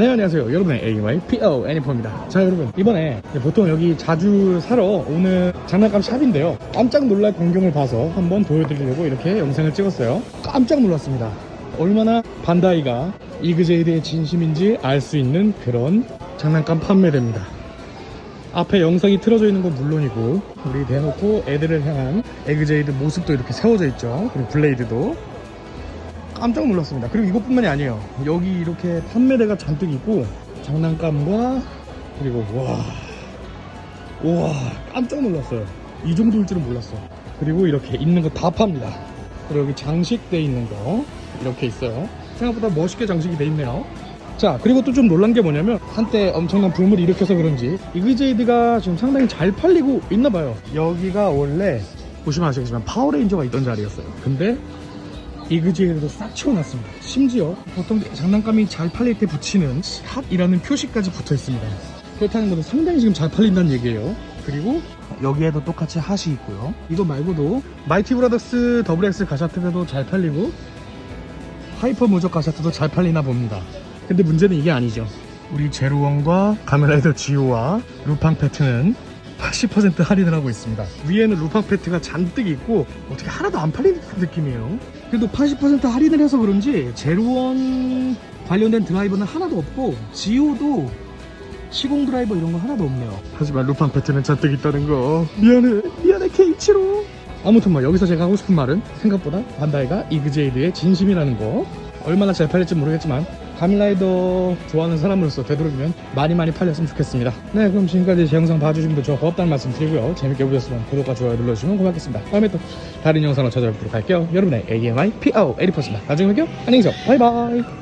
네 안녕하세요. 여러분의 AMI PO 애니퍼입니다. 자 여러분 이번에 보통 여기 자주 사러 오는 장난감 샵인데요. 깜짝 놀랄 광경을 봐서 한번 보여드리려고 이렇게 영상을 찍었어요. 깜짝 놀랐습니다. 얼마나 반다이가 이그제이드의 진심인지 알 수 있는 그런 장난감 판매대입니다. 앞에 영상이 틀어져 있는 건 물론이고 우리 대놓고 애들을 향한 에그제이드 모습도 이렇게 세워져 있죠. 그리고 블레이드도 깜짝 놀랐습니다. 그리고 이것뿐만이 아니에요. 여기 이렇게 판매대가 잔뜩 있고 장난감과 그리고 와 우와 깜짝 놀랐어요. 이 정도일 줄은 몰랐어 그리고 이렇게 있는 거 다 팝니다. 그리고 여기 장식돼 있는 거 이렇게 있어요. 생각보다 멋있게 장식이 돼 있네요. 자 그리고 또 좀 놀란 게 뭐냐면 한때 엄청난 붐을 일으켜서 그런지 이그제이드가 지금 상당히 잘 팔리고 있나 봐요. 여기가 원래 보시면 아시겠지만 파워레인저가 있던 자리였어요. 근데 이그제이드도 싹 치워놨습니다. 심지어 보통 장난감이 잘 팔릴 때 붙이는 핫이라는 표시까지 붙어 있습니다. 그렇다는 것은 상당히 지금 잘 팔린다는 얘기예요. 그리고 여기에도 똑같이 핫이 있고요. 이거 말고도 마이티 브라더스 더블 엑스 가샤트도 잘 팔리고 하이퍼 무적 가샤트도 잘 팔리나 봅니다. 근데 문제는 이게 아니죠. 우리 제로원과 가메라이더 지오와 루팡 페트는 80% 할인을 하고 있습니다. 위에는 루팡 페트가 잔뜩 있고 어떻게 하나도 안 팔리는 느낌이에요. 그래도 80% 할인을 해서 그런지 제로원 관련된 드라이버는 하나도 없고 지오도 시공 드라이버 이런 거 하나도 없네요. 하지만 루팡 페트는 잔뜩 있다는 거. 미안해 미안해 케이치로. 아무튼 뭐 여기서 제가 하고 싶은 말은 생각보다 반다이가 이그제이드의 진심이라는 거. 얼마나 잘 팔릴지 모르겠지만 가밀라이더 좋아하는 사람으로서 되도록이면 많이 많이 팔렸으면 좋겠습니다. 네 그럼 지금까지 제 영상 봐주신 분들 저 고맙다는 말씀 드리고요. 재밌게 보셨으면 구독과 좋아요 눌러주시면 고맙겠습니다. 다음에 또 다른 영상으로 찾아뵙도록 할게요. 여러분의 AMI PO 에리퍼스입니다. 나중에 뵐게요. 안녕히 계세요. 바이바이